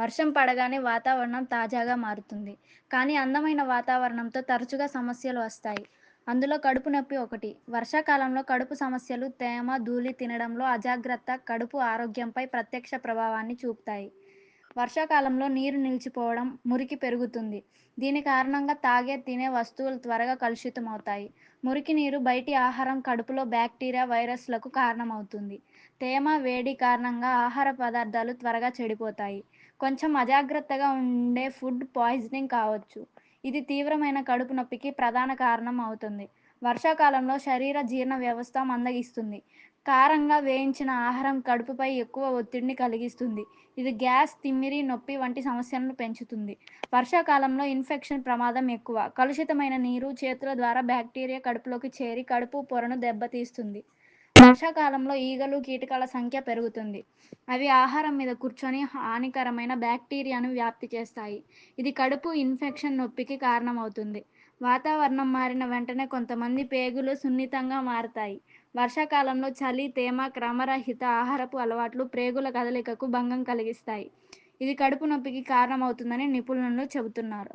వర్షం పడగానే వాతావరణం తాజాగా మారుతుంది. కానీ అందమైన వాతావరణంతో తరచుగా సమస్యలు వస్తాయి. అందులో కడుపు నొప్పి ఒకటి. వర్షాకాలంలో కడుపు సమస్యలు తేమ, ధూళి తినడంలో అజాగ్రత్త కడుపు ఆరోగ్యంపై ప్రత్యక్ష ప్రభావాన్ని చూపుతాయి. వర్షాకాలంలో నీరు నిలిచిపోవడం, మురికి పెరుగుతుంది. దీని కారణంగా తాగే, తినే వస్తువులు త్వరగా కలుషితమవుతాయి. మురికి నీరు, బయటి ఆహారం కడుపులో బ్యాక్టీరియా వైరస్లకు కారణమవుతుంది. తేమ, వేడి కారణంగా ఆహార పదార్థాలు త్వరగా చెడిపోతాయి. కొంచెం అజాగ్రత్తగా ఉండే ఫుడ్ పాయిజనింగ్ కావచ్చు. ఇది తీవ్రమైన కడుపు నొప్పికి ప్రధాన కారణం అవుతుంది. వర్షాకాలంలో శరీర జీర్ణ వ్యవస్థ మందగిస్తుంది. కారంగా వేయించిన ఆహారం కడుపుపై ఎక్కువ ఒత్తిడిని కలిగిస్తుంది. ఇది గ్యాస్, తిమ్మిరి, నొప్పి వంటి సమస్యలను పెంచుతుంది. వర్షాకాలంలో ఇన్ఫెక్షన్ ప్రమాదం ఎక్కువ. కలుషితమైన నీరు, చేతుల ద్వారా బ్యాక్టీరియా కడుపులోకి చేరి కడుపు పొరను దెబ్బతీస్తుంది. వర్షాకాలంలో ఈగలు, కీటకాల సంఖ్య పెరుగుతుంది. అవి ఆహారం మీద కూర్చొని హానికరమైన బ్యాక్టీరియాను వ్యాప్తి చేస్తాయి. ఇది కడుపు ఇన్ఫెక్షన్, నొప్పికి కారణమవుతుంది. వాతావరణం మారిన వెంటనే కొంతమంది పేగులు సున్నితంగా మారతాయి. వర్షాకాలంలో చలి, తేమ, క్రమరహిత ఆహారపు అలవాట్లు ప్రేగుల కదలికకు భంగం కలిగిస్తాయి. ఇది కడుపు నొప్పికి కారణమవుతుందని నిపుణులు చెబుతున్నారు.